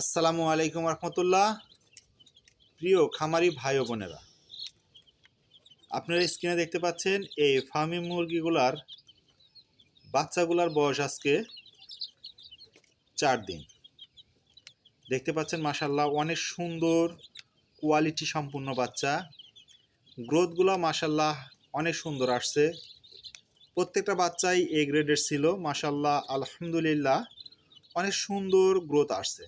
আসসালামু আলাইকুম রহমতুল্লাহ। প্রিয় খামারি ভাই বোনেরা, আপনারা স্ক্রিনে দেখতে পাচ্ছেন এই ফার্মি মুরগিগুলার, বাচ্চাগুলার বয়স আজকে চার দিন। দেখতে পাচ্ছেন মাসাল্লাহ অনেক সুন্দর কোয়ালিটি সম্পূর্ণ বাচ্চা। গ্রোথগুলো মাসাল্লাহ অনেক সুন্দর আসছে। প্রত্যেকটা বাচ্চাই এ গ্রেডের ছিল মাসাল্লাহ আলহামদুলিল্লাহ অনেক সুন্দর গ্রোথ আসছে।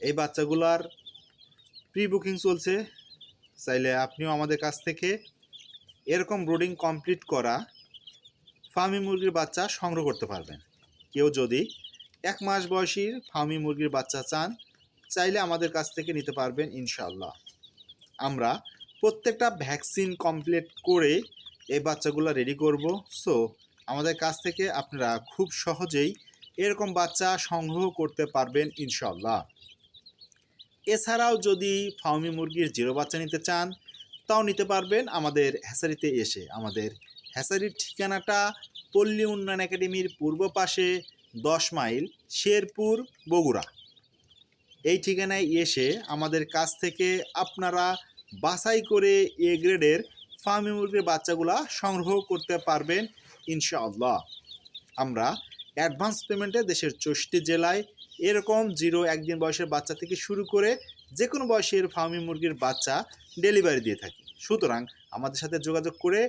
এই বাচ্চাগুলার প্রি বুকিং চলছে। চাইলে আপনিও আমাদের কাছ থেকে এরকম ব্রোডিং কমপ্লিট করা ফার্মি মুরগির বাচ্চা সংগ্রহ করতে পারবেন। কেউ যদি এক মাস বয়সীর ফার্মি মুরগির বাচ্চা চান, চাইলে আমাদের কাছ থেকে নিতে পারবেন ইনশাল্লাহ আমরা প্রত্যেকটা ভ্যাকসিন কমপ্লিট করে এই বাচ্চাগুলো রেডি করব। সো আমাদের কাছ থেকে আপনারা খুব সহজেই এরকম বাচ্চা সংগ্রহ করতে পারবেন ইনশাল্লাহ এছাড়াও যদি ফার্মি মুরগির জিরো বাচ্চা নিতে চান, তাও নিতে পারবেন আমাদের হ্যাসারিতে এসে। আমাদের হ্যাসারির ঠিকানাটা পল্লী উন্নয়ন একাডেমির পূর্ব পাশে দশ মাইল শেরপুর, বগুড়া। এই ঠিকানায় এসে আমাদের কাছ থেকে আপনারা বাছাই করে এ গ্রেডের ফার্মি মুরগির বাচ্চাগুলা সংগ্রহ করতে পারবেন, ইনশাআল্লাহ। আমরা অ্যাডভান্স পেমেন্টে দেশের চৌষট্টি জেলায় এরকম জিরো একদিন বয়সের বাচ্চা থেকে শুরু করে যে কোনো বয়সের ফার্মি মুরগির বাচ্চা ডেলিভারি দিয়ে থাকি। সুতরাং আমাদের সাথে যোগাযোগ করে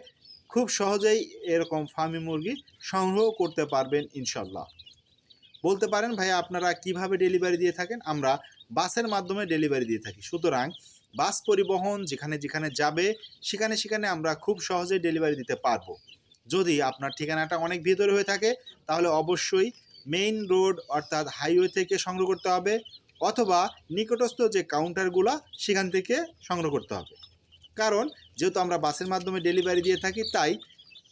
খুব সহজেই এরকম ফার্মি মুরগি সংগ্রহ করতে পারবেন ইনশাল্লাহ। বলতে পারেন ভাই আপনারা কীভাবে ডেলিভারি দিয়ে থাকেন? আমরা বাসের মাধ্যমে ডেলিভারি দিয়ে থাকি। সুতরাং বাস পরিবহন যেখানে যেখানে যাবে, সেখানে সেখানে আমরা খুব সহজেই ডেলিভারি দিতে পারব। যদি আপনার ঠিকানাটা অনেক ভিতরে হয়ে থাকে, তাহলে অবশ্যই মেইন রোড অর্থাৎ হাইওয়ে থেকে সংগ্রহ করতে হবে, অথবা নিকটস্থ যে কাউন্টারগুলো সেখান থেকে সংগ্রহ করতে হবে। কারণ যেহেতু আমরা বাসের মাধ্যমে ডেলিভারি দিয়ে থাকি, তাই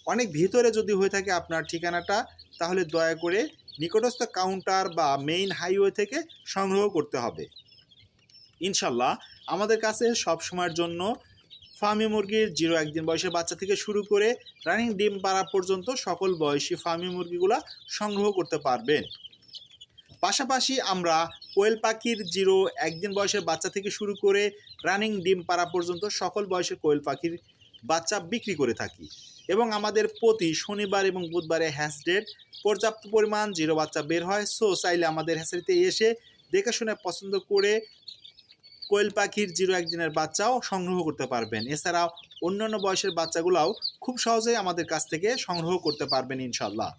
অনেক ভিতরে যদি হয়ে থাকে আপনার ঠিকানাটা, তাহলে দয়া করে নিকটস্থ কাউন্টার বা মেইন হাইওয়ে থেকে সংগ্রহ করতে হবে। ইনশাল্লাহ আমাদের কাছে সব সময়ের জন্য ফার্মি মুরগির জিরো একদিন বয়সের বাচ্চা থেকে শুরু করে রানিং ডিম পাড়া পর্যন্ত সকল বয়সী ফার্মি মুরগিগুলা সংগ্রহ করতে পারবেন। পাশাপাশি আমরা কোয়েল পাখির জিরো একদিন বয়সের বাচ্চা থেকে শুরু করে রানিং ডিম পাড়া পর্যন্ত সকল বয়সের কোয়েল পাখির বাচ্চা বিক্রি করে থাকি এবং আমাদের প্রতি শনিবার এবং বুধবারে হ্যাশ ডেট, পর্যাপ্ত পরিমাণ জিরো বাচ্চা বের হয়। সো চাইলে আমাদের হ্যাসারিতে এসে দেখে শুনে পছন্দ করে কোয়েল পাখির জিরো একদিনের বাচ্চাও সংগ্রহ করতে পারবেন। এছাড়াও অন্যান্য বয়সের বাচ্চাগুলাও খুব সহজেই আমাদের কাছ থেকে সংগ্রহ করতে পারবেন ইনশাল্লাহ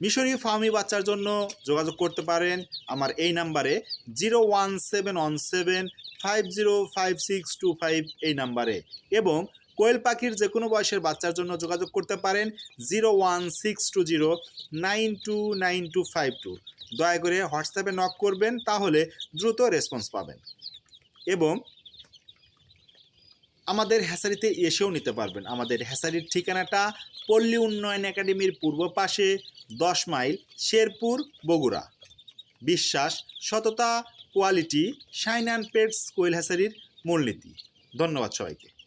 মিশরীয় ফার্মি বাচ্চার জন্য যোগাযোগ করতে পারেন আমার এই নাম্বারে zero one seven one seven five zero five six two five এই নাম্বারে এবং কোয়েল পাখির যে কোনো বয়সের বাচ্চার জন্য যোগাযোগ করতে পারেন zero one six two zero nine two nine two five two. দয়া করে হোয়াটসঅ্যাপে নক করবেন, তাহলে দ্রুত রেসপন্স পাবেন। এবং আমাদের হ্যাসারিতে এসেও নিতে পারবেন। আমাদের হ্যাসারির ঠিকানাটা পল্লী উন্নয়ন একাডেমির পূর্ব পাশে দশ মাইল শেরপুর, বগুড়া। বিশ্বাস, সততা, কোয়ালিটি, শাইন অ্যান্ড পেটস কোয়েল হ্যাসারির মূলনীতি। ধন্যবাদ সবাইকে।